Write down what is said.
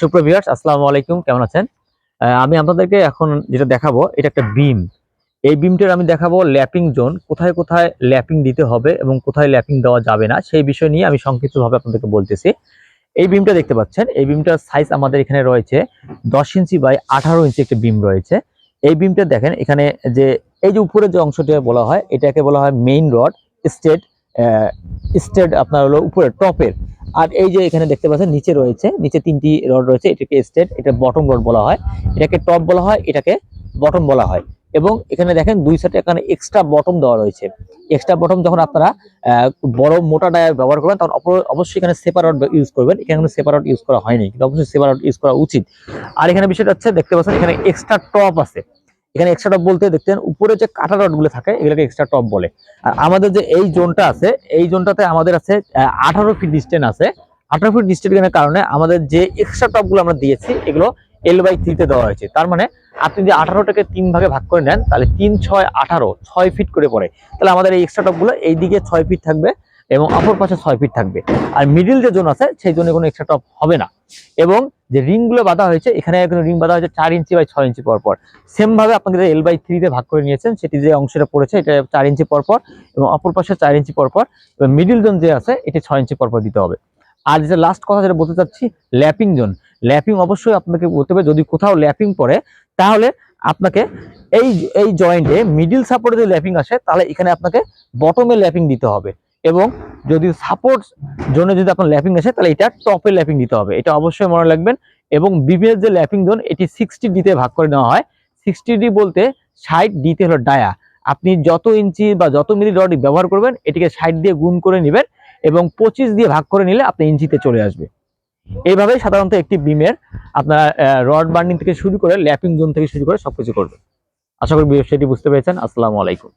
সুপ্রিয় আসসালামু আলাইকুম, কেমন আছেন? আমি আপনাদেরকে এখন যেটা দেখাবো, এটা একটা বিম এই বিমটার আমি দেখাবো ল্যাপিং জোন, কোথায় কোথায় ল্যাপিং দিতে হবে এবং কোথায় ল্যাপিং দেওয়া যাবে না, সেই বিষয় নিয়ে আমি সংক্ষিপ্তভাবে আপনাদেরকে বলতেছি। এই বিমটা দেখতে পাচ্ছেন, এই বিমটার সাইজ আমাদের এখানে রয়েছে দশ ইঞ্চি বাই আঠারো ইঞ্চি একটা বিম রয়েছে। এই বিমটা দেখেন, এখানে যে, এই যে উপরে যে অংশটা বলা হয়, এটাকে বলা হয় মেইন রড স্টেট স্টেট আপনার হলো উপরে, টপের। আর এই যে এখানে দেখতে পাচ্ছেন, নিচে রয়েছে, নিচে তিনটি রড রয়েছে, এটাকে স্টেট এটা বটম রড বলা হয়। এটাকে টপ বলা হয়, এটাকে বটম বলা হয়। এবং এখানে দেখেন, দুই সাইডে এখানে এক্সট্রা বটম দেওয়া রয়েছে। এক্সট্রা বটম যখন আপনারা বড় মোটা ডায়ার ব্যবহার করবেন, তখন অবশ্যই এখানে সেপারেট ইউজ করবেন। এখানে সেপারেট ইউজ করা হয়নি, কিন্তু অবশ্যই সেপারেট ইউজ করা উচিত। আর এখানে বিষয়টা হচ্ছে, দেখতে পাচ্ছেন, এখানে এক্সট্রা টপ আছে। এখানে এক্সট্রা টপ বলতে দেখতেন উপরে যে কাটা রডগুলো থাকে, এগুলোকে এক্সট্রা টপ বলে। আর আমাদের যে এই জোনটা আছে, এই জোনটাতে আমাদের আছে আঠারো ফিট ডিস্টেন্স আছে। আঠারো ফিট ডিস্টেন্সের কারণে আমাদের যে এক্সট্রা টপগুলো আমরা দিয়েছি, এগুলো এল বাই থ্রিতে দেওয়া হয়েছে। তার মানে আপনি যদি আঠারোটাকে তিন ভাগে ভাগ করে নেন, তাহলে তিন, ছয়, আঠারো, ছয় ফিট করে পড়ে। তাহলে আমাদের এই এক্সট্রা টপগুলো এই দিকে ছয় ফিট থাকবে। এবং অপর পাশে ছয় ফিট থাকবে। আর মিডিল যে জোন আছে, সেই জোনে কোনো এক্সট্রা টপ হবে না। এবং যে রিংগুলো বাঁধা হয়েছে, এখানে কোনো রিং বাঁধা হয়েছে চার ইঞ্চি বাই ছয় ইঞ্চি পর পর। সেম ভাবে আপনাকে এল বাই থ্রিতে ভাগ করে নিয়েছেন, সেটি যে অংশটা পড়েছে, এটা চার ইঞ্চি পর পর এবং অপর পাশে চার ইঞ্চি পর পর। এবং মিডিল জোন যে আছে, এটি ছয় ইঞ্চি পর পর দিতে হবে। আর যেটা লাস্ট কথা যেটা বলতে চাচ্ছি ল্যাপিং জোন ল্যাপিং অবশ্যই আপনাকে বলতে হবে, যদি কোথাও ল্যাপিং পড়ে, তাহলে আপনাকে এই এই জয়েন্টে মিডিল সাপোর্টে যদি ল্যাপিং আসে, তাহলে এখানে আপনাকে বটমে ল্যাপিং দিতে হবে। এবং যদি সাপোর্ট জোনে যদি আপনার ল্যাপিং আসে, তাহলে এটা টপে ল্যাপিং দিতে হবে। এটা অবশ্যই মনে রাখবেন। এবং বিবিএস যে ল্যাপিং জোন এটি সিক্সটি ডিতে ভাগ করে নেওয়া হয়। সিক্সটি ডি বলতে ষাট ডিতে হলো ডায়া আপনি যত ইঞ্চি বা যত মিলি রড ব্যবহার করবেন, এটিকে ষাট দিয়ে গুণ করে নেবেন এবং পঁচিশ দিয়ে ভাগ করে নিলে আপনি ইঞ্চিতে চলে আসবে। এইভাবেই সাধারণত একটি বিমের আপনার রড বার্নিং থেকে শুরু করে ল্যাপিং জোন থেকে শুরু করে সবকিছু করবে আশা করি বিষয়টি বুঝতে পেরেছেন। আসসালামু আলাইকুম।